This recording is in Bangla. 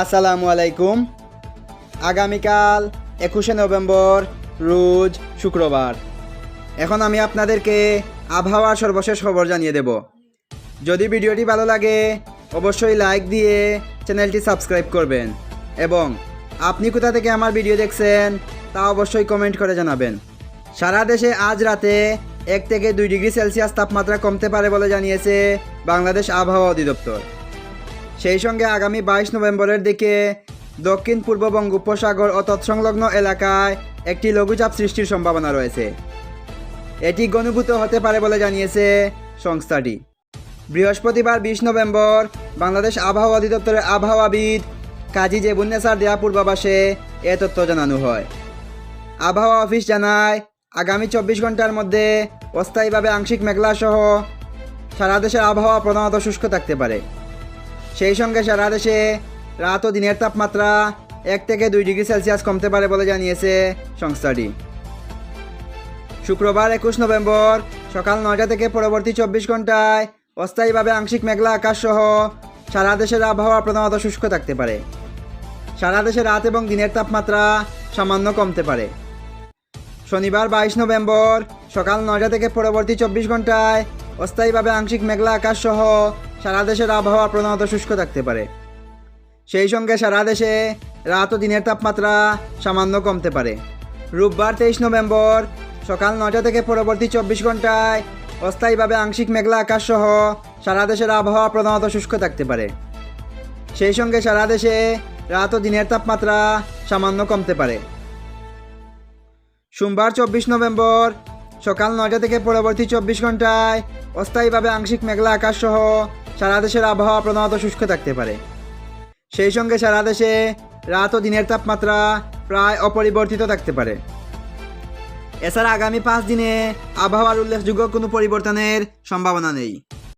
আসসালামু আলাইকুম। আগামীকাল একুশে নভেম্বর, রোজ শুক্রবার। এখন আমি আপনাদেরকে আবহাওয়ার সর্বশেষ খবর জানিয়ে দেব। যদি ভিডিওটি ভালো লাগে, অবশ্যই লাইক দিয়ে চ্যানেলটি সাবস্ক্রাইব করবেন এবং আপনি কোথা থেকে আমার ভিডিও দেখছেন, তা অবশ্যই কমেন্ট করে জানাবেন। সারা দেশে আজ রাতে এক থেকে দুই ডিগ্রি সেলসিয়াস তাপমাত্রা কমতে পারে বলে জানিয়েছে বাংলাদেশ আবহাওয়া অধিদপ্তর। সেই সঙ্গে আগামী বাইশ নভেম্বরের দিকে দক্ষিণ পূর্ব বঙ্গোপসাগর ও তৎসংলগ্ন এলাকায় একটি লঘুচাপ সৃষ্টির সম্ভাবনা রয়েছে। এটি ঘনীভূত হতে পারে বলে জানিয়েছে সংস্থাটি। বৃহস্পতিবার বিশ নভেম্বর বাংলাদেশ আবহাওয়া অধিদপ্তরের আবহাওয়াবিদ কাজী জেবুন্নেসার দেয়া পূর্বাভাসে এ তথ্য জানানো হয়। আবহাওয়া অফিস জানায়, আগামী চব্বিশ ঘণ্টার মধ্যে অস্থায়ীভাবে আংশিক মেঘলা সহ সারা দেশের আবহাওয়া প্রধানত শুষ্ক থাকতে পারে। সেই সঙ্গে সারা দেশে রাত ও দিনের তাপমাত্রা এক থেকে দুই ডিগ্রি সেলসিয়াস কমতে পারে বলে জানিয়েছে সংস্থাটি। শুক্রবার একুশ নভেম্বর সকাল নয়টা থেকে পরবর্তী চব্বিশ ঘন্টায় অস্থায়ীভাবে আংশিক মেঘলা আকাশ সহ সারা দেশের আবহাওয়া প্রধানত শুষ্ক থাকতে পারে। সারা দেশে রাত এবং দিনের তাপমাত্রা সামান্য কমতে পারে। শনিবার বাইশ নভেম্বর সকাল নয়টা থেকে পরবর্তী চব্বিশ ঘন্টায় অস্থায়ীভাবে আংশিক মেঘলা আকাশ সহ সারা দেশের আবহাওয়া প্রধানত শুষ্ক থাকতে পারে। সেই সঙ্গে সারা দেশে রাত ও দিনের তাপমাত্রা সামান্য কমতে পারে। রোববার তেইশ নভেম্বর সকাল নয়টা থেকে পরবর্তী চব্বিশ ঘন্টায় অস্থায়ীভাবে আংশিক মেঘলা আকাশ সহ সারা দেশের আবহাওয়া প্রধানত শুষ্ক থাকতে পারে। সেই সঙ্গে সারা দেশে রাত ও দিনের তাপমাত্রা সামান্য কমতে পারে। সোমবার চব্বিশ নভেম্বর সকাল নয়টা থেকে পরবর্তী চব্বিশ ঘন্টায় অস্থায়ীভাবে আংশিক মেঘলা আকাশ সহ সারা দেশের আবহাওয়া প্রধানত শুষ্ক থাকতে পারে। সেই সঙ্গে সারা দেশে রাত ও দিনের তাপমাত্রা প্রায় অপরিবর্তিত থাকতে পারে। এছাড়া আগামী পাঁচ দিনে আবহাওয়ার উল্লেখযোগ্য কোনো পরিবর্তনের সম্ভাবনা নেই।